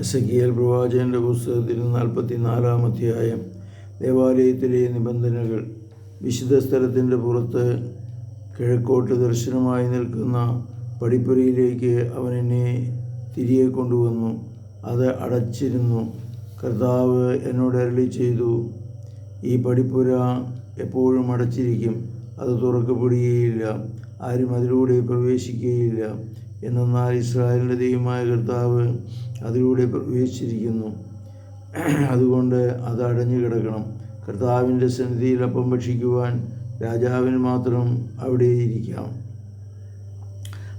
എസക്കിയൽ പ്രവാചകന്റെ പുസ്തകത്തിൽ നാൽപ്പത്തി നാലാം അധ്യായം. ദേവാലയത്തിലെ നിബന്ധനകൾ. വിശുദ്ധ സ്ഥലത്തിന്റെ പുറത്ത് കിഴക്കോട്ട് ദർശനമായി നിൽക്കുന്ന പടിപ്പുരയിലേക്ക് അവൻ എന്നെ തിരികെ കൊണ്ടുവന്നു. അത് അടച്ചിരുന്നു. കർത്താവ് എന്നോട് അരളി ചെയ്തു ഈ പടിപ്പുര എപ്പോഴും അടച്ചിരിക്കും. അത് തുറക്കപ്പെടുകയില്ല. ആരും അതിലൂടെ പ്രവേശിക്കുകയില്ല. എന്നാൽ ഇസ്രായേലിന്റെ ദൈവമായ കർത്താവ് അതിലൂടെ പ്രവേശിച്ചിരിക്കുന്നു. അതുകൊണ്ട് അത് അടഞ്ഞു കിടക്കണം. കർത്താവിന്റെ സന്നിധിയിൽ അപ്പം ഭക്ഷിക്കുവാൻ രാജാവിന് മാത്രം അവിടെ ഇരിക്കാം.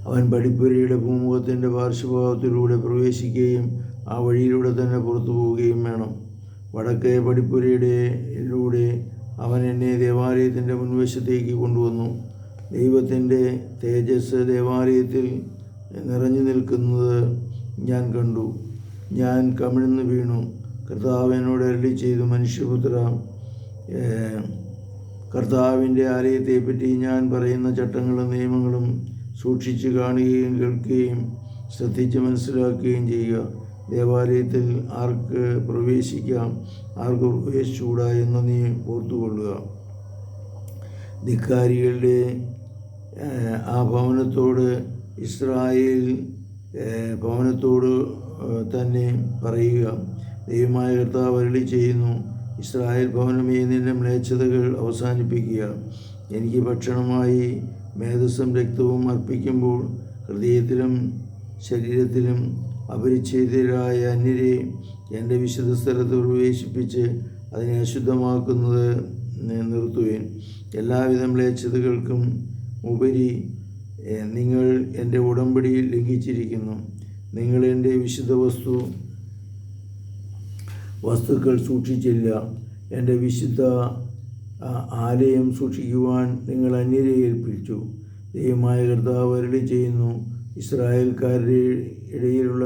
അവൻ പടിപ്പുരയുടെ ഭൂമുഖത്തിന്റെ പാർശ്വഭാഗത്തിലൂടെ പ്രവേശിക്കുകയും ആ വഴിയിലൂടെ തന്നെ പുറത്തു പോവുകയും വേണം. വടക്കേ പടിപ്പുരയുടെ അവൻ എന്നെ ദേവാലയത്തിന്റെ മുൻവശത്തേക്ക് കൊണ്ടുവന്നു. ദൈവത്തിന്റെ തേജസ് ദേവാലയത്തിൽ നിറഞ്ഞു നിൽക്കുന്നത് ഞാൻ കണ്ടു. ഞാൻ കമിഴ്ന്നു വീണു. കർത്താവിനോട് അരളി ചെയ്തു മനുഷ്യപുത്ര കർത്താവിന്റെ ആലയത്തെപ്പറ്റി ഞാൻ പറയുന്ന ചട്ടങ്ങളും നിയമങ്ങളും സൂക്ഷിച്ച് കാണുകയും കേൾക്കുകയും ശ്രദ്ധിച്ച് മനസ്സിലാക്കുകയും ചെയ്യുക. ദേവാലയത്തിൽ ആർക്ക് പ്രവേശിക്കാം ആർക്ക് പ്രവേശിച്ചുകൂടാ എന്ന് നീ ഓർത്തുകൊള്ളുക. ധിക്കാരികളുടെ ആ ഭവനത്തോട് ഇസ്രായേൽ ഭവനത്തോട് തന്നെ പറയുക. ദൈവമായ കർത്താവ് അരളി ചെയ്യുന്നു ഇസ്രായേൽ ഭവനമേ നിന്റെ മ്ലേച്ഛതകൾ അവസാനിപ്പിക്കുക. എനിക്ക് ഭക്ഷണമായി മേധസ്സും രക്തവും അർപ്പിക്കുമ്പോൾ ഹൃദയത്തിലും ശരീരത്തിലും അപരിച്ഛേദ്യരായ അന്യരെ എന്റെ വിശുദ്ധ സ്ഥലത്ത് പ്രവേശിപ്പിച്ച് അതിനെ അശുദ്ധമാക്കുന്നത് നിർത്തുവേൻ. എല്ലാവിധ മ്ലേച്ഛതകൾക്കും ഉപരി നിങ്ങൾ എന്റെ ഉടമ്പടി ലംഘിച്ചിരിക്കുന്നു. നിങ്ങൾ എന്റെ വിശുദ്ധ വസ്തു വസ്തുക്കൾ സൂക്ഷിച്ചില്ല. എന്റെ വിശുദ്ധ ആലയം സൂക്ഷിക്കുവാൻ നിങ്ങൾ അന്യരെ ഏൽപ്പിച്ചു. ദൈവമായ കർത്താവ് ചെയ്യുന്നു ഇസ്രായേൽക്കാരുടെ ഇടയിലുള്ള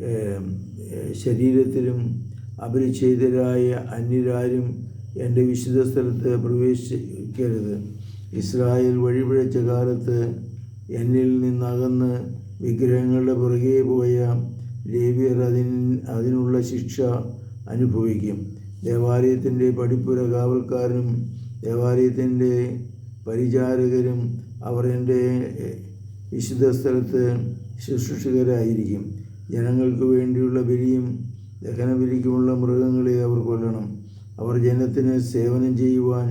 ഏ, ശരീരത്തിലും അപരിച്ഛേദരായ അന്യരാരും എന്റെ വിശുദ്ധ സ്ഥലത്ത് പ്രവേശിക്കരുത്. ഇസ്രായേൽ വഴിപിഴച്ച കാലത്ത് എന്നിൽ നിന്നകന്ന് വിഗ്രഹങ്ങളുടെ പുറകെ പോയ ലേവിയർ അതിന് അതിനുള്ള ശിക്ഷ അനുഭവിക്കും. ദേവാലയത്തിന്റെ പടിപ്പുര കാവൽക്കാരനും ദേവാലയത്തിന്റെ പരിചാരകരും അവർ എന്റെ വിശുദ്ധ സ്ഥലത്ത് ശുശ്രൂഷകരായിരിക്കും. ജനങ്ങൾക്ക് വേണ്ടിയുള്ള ബലിയും ദഹനബലിക്കുമുള്ള മൃഗങ്ങളെ അവർ കൊല്ലണം. അവർ ജനത്തിന് സേവനം ചെയ്യുവാൻ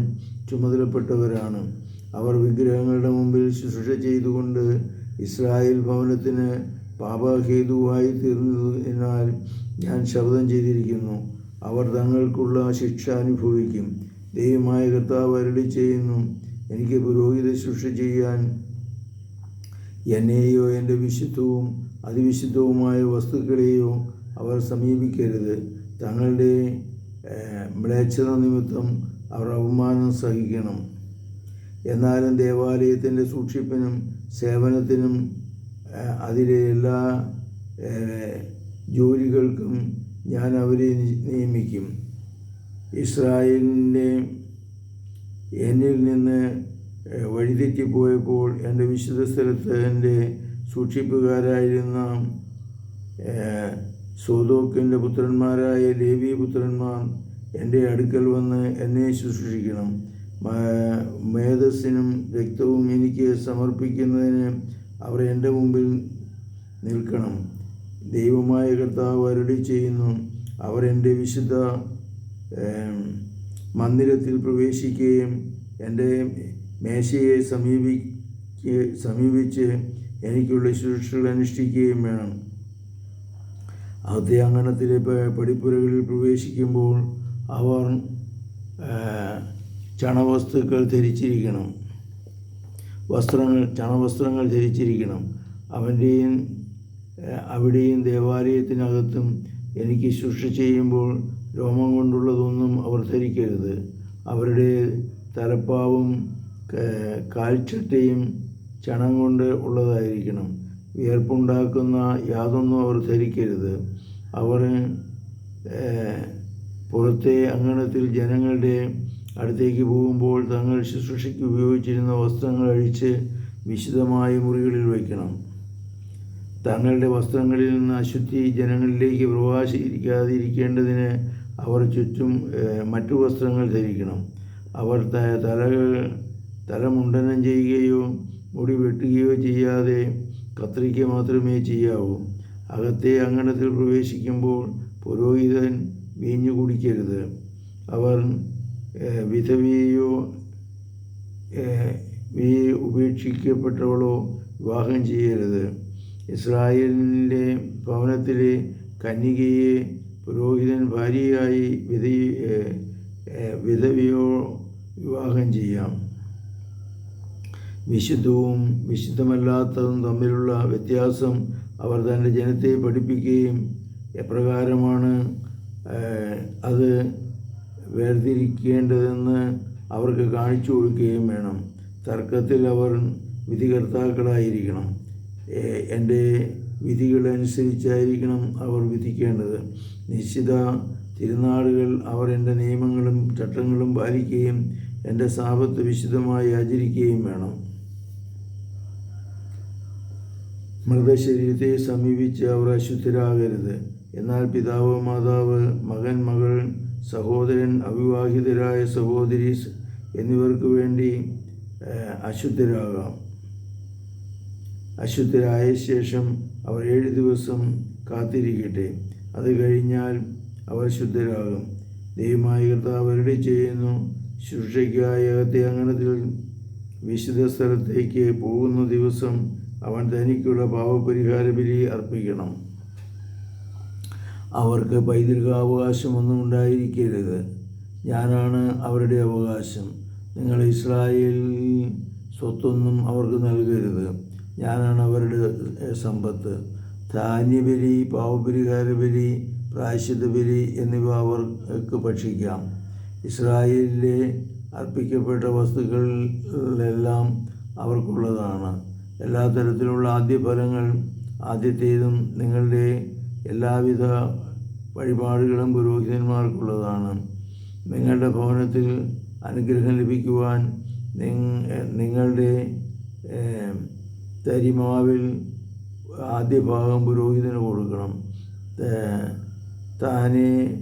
ചുമതലപ്പെട്ടവരാണ്. അവർ വിഗ്രഹങ്ങളുടെ മുമ്പിൽ ശുശ്രൂഷ ചെയ്തുകൊണ്ട് ഇസ്രായേൽ ഭവനത്തിന് പാപഹേതുവായി തീർന്നതിനാൽ ഞാൻ ശബ്ദം ചെയ്തിരിക്കുന്നു. അവർ തങ്ങൾക്കുള്ള ശിക്ഷ അനുഭവിക്കും. ദൈവമായ കർത്താവ് അരളി ചെയ്യുന്നു എനിക്ക് പുരോഹിത ശുശ്രൂഷ ചെയ്യാൻ എന്നെയോ എന്റെ വിശുദ്ധവും അതിവിശുദ്ധവുമായ വസ്തുക്കളെയോ അവർ സമീപിക്കരുത്. തങ്ങളുടെ മ്ലേച്ഛത നിമിത്തം അവർ അപമാനം സഹിക്കണം. എന്നാലും ദേവാലയത്തിന്റെ സൂക്ഷിപ്പിനും സേവനത്തിനും അതിലെ എല്ലാ ജോലികൾക്കും ഞാൻ അവരെ നിയമിക്കും. ഇസ്രായേലിന്റെ എന്നിൽ നിന്ന് വഴിതെറ്റി വഴിതെറ്റിപ്പോയപ്പോൾ എന്റെ വിശുദ്ധ സ്ഥലത്ത് എന്റെ സൂക്ഷിപ്പുകാരായിരുന്ന സോതോക്കിന്റെ പുത്രന്മാരായ ലേവി പുത്രന്മാർ എന്റെ അടുക്കൽ വന്ന് എന്നെ ശുശ്രൂഷിക്കണം. മേധസ്സിനും രക്തവും എനിക്ക് സമർപ്പിക്കുന്നതിന് അവർ എന്റെ മുമ്പിൽ നിൽക്കണം. ദൈവമായ കർത്താവ് അരുളി ചെയ്യുന്നു അവർ എന്റെ വിശുദ്ധ മന്ദിരത്തിൽ പ്രവേശിക്കുകയും എന്റെ മേശയെ സമീപിക്ക് സമീപിച്ച് എനിക്കുള്ള ശുശ്രൂഷകൾ അനുഷ്ഠിക്കുകയും വേണം. അകത്തെ അങ്കണത്തിലെ പടിപ്പുരകളിൽ പ്രവേശിക്കുമ്പോൾ അവർ ചണവസ്തുക്കൾ ധരിച്ചിരിക്കണം. വസ്ത്രങ്ങൾ ചണവസ്ത്രങ്ങൾ ധരിച്ചിരിക്കണം. അവന്റെയും അവിടെയും ദേവാലയത്തിനകത്തും എനിക്ക് ശുശ്രൂഷ ചെയ്യുമ്പോൾ രോമം കൊണ്ടുള്ളതൊന്നും അവർ ധരിക്കരുത്. അവരുടെ തലപ്പാവും കാൽച്ചട്ടയും ചണം കൊണ്ട് ഉള്ളതായിരിക്കണം. വിയർപ്പുണ്ടാക്കുന്ന യാതൊന്നും അവർ ധരിക്കരുത്. അവർ പുറത്തെ അങ്കണത്തിൽ ജനങ്ങളുടെ അടുത്തേക്ക് പോകുമ്പോൾ തങ്ങൾ ശുശ്രൂഷയ്ക്ക് ഉപയോഗിച്ചിരുന്ന വസ്ത്രങ്ങൾ അഴിച്ച് വിശുദ്ധമായ മുറികളിൽ വയ്ക്കണം. തങ്ങളുടെ വസ്ത്രങ്ങളിൽ നിന്ന് അശുദ്ധി ജനങ്ങളിലേക്ക് പ്രവാസിയിരിക്കാതിരിക്കേണ്ടതിന് അവർ ചുറ്റും മറ്റു വസ്ത്രങ്ങൾ ധരിക്കണം. അവർ തലകൾ തലമുണ്ടനം ചെയ്യുകയോ മുടി വെട്ടുകയോ ചെയ്യാതെ കത്രിക്ക മാത്രമേ ചെയ്യാവൂ. അകത്തെ അങ്കണത്തിൽ പ്രവേശിക്കുമ്പോൾ പുരോഹിതൻ വീഞ്ഞു കുടിക്കരുത്. അവർ ഏഹ്, വീ ഉപേക്ഷിക്കപ്പെട്ടവളോ വിവാഹം ചെയ്യരുത്. ഇസ്രായേലിന്റെ ഭവനത്തിലെ കന്യകയെ പുരോഹിതൻ ഭാര്യയായി വിധ വിധവയോ വിവാഹം ചെയ്യാം. വിശുദ്ധവും വിശുദ്ധമല്ലാത്തതും തമ്മിലുള്ള വ്യത്യാസം അവർ തന്റെ ജനത്തെ പഠിപ്പിക്കുകയും എപ്രകാരമാണ് അത് വേർതിരിക്കേണ്ടതെന്ന് അവർക്ക് കാണിച്ചു കൊടുക്കുകയും വേണം. തർക്കത്തിൽ അവർ വിധികർത്താക്കളായിരിക്കണം. എന്റെ വിധികളനുസരിച്ചായിരിക്കണം അവർ വിധിക്കേണ്ടത്. നിശ്ചിത തിരുനാളുകൾ അവർ എന്റെ നിയമങ്ങളും ചട്ടങ്ങളും പാലിക്കുകയും എന്റെ സാപത്ത് വിശുദ്ധമായി ആചരിക്കുകയും വേണം. മൃതശരീരത്തെ സമീപിച്ച് അവർ അശുദ്ധരാകരുത്. എന്നാൽ പിതാവ് മാതാവ് മകൻ മകൾ സഹോദരൻ അവിവാഹിതരായ സഹോദരി എന്നിവർക്ക് വേണ്ടി അശുദ്ധരാകാം. അശുദ്ധരായ ശേഷം അവർ ഏഴ് ദിവസം കാത്തിരിക്കട്ടെ. അത് കഴിഞ്ഞാൽ അവർ ശുദ്ധരാകും. ദൈവമായ കർത്താവ് അവരുടെ ചെയ്യുന്നു ശുശ്രൂഷയ്ക്കായ അകത്തെ അങ്കണത്തിൽ വിശുദ്ധ സ്ഥലത്തേക്ക് പോകുന്ന ദിവസം അവൻ തനിക്കുള്ള പാവപരിഹാര ബലി അർപ്പിക്കണം. അവർക്ക് പൈതൃകാവകാശമൊന്നും ഉണ്ടായിരിക്കരുത് ഞാനാണ് അവരുടെ അവകാശം. നിങ്ങൾ ഇസ്രായേൽ സ്വത്തൊന്നും അവർക്ക് നൽകരുത്. ഞാനാണ് അവരുടെ സമ്പത്ത്. ധാന്യബലി പാവപരിഹാര ബലി പ്രായശ്ചിത്ത ബലി എന്നിവ അവർക്ക് ഭക്ഷിക്കാം. ഇസ്രായേലിലെ അർപ്പിക്കപ്പെട്ട വസ്തുക്കളിലെല്ലാം അവർക്കുള്ളതാണ്. എല്ലാ തരത്തിലുള്ള ആദ്യ ഫലങ്ങൾ ആദ്യത്തേതും നിങ്ങളുടെ എല്ലാവിധ വഴിപാടുകളും പുരോഹിതന്മാർക്കുള്ളതാണ്. നിങ്ങളുടെ ഭവനത്തിൽ അനുഗ്രഹം ലഭിക്കുവാൻ നിങ്ങ- നിങ്ങളുടെ തരിമാവിൽ ആദ്യ ഭാഗം പുരോഹിതന് കൊടുക്കണം. താനെ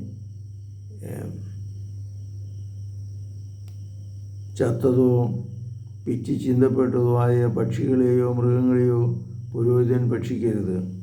ചത്തതോ പിച്ചി ചിന്തപ്പെട്ടതോ ആയ പക്ഷികളെയോ മൃഗങ്ങളെയോ പുരോഹിതൻ ഭക്ഷിക്കരുത്.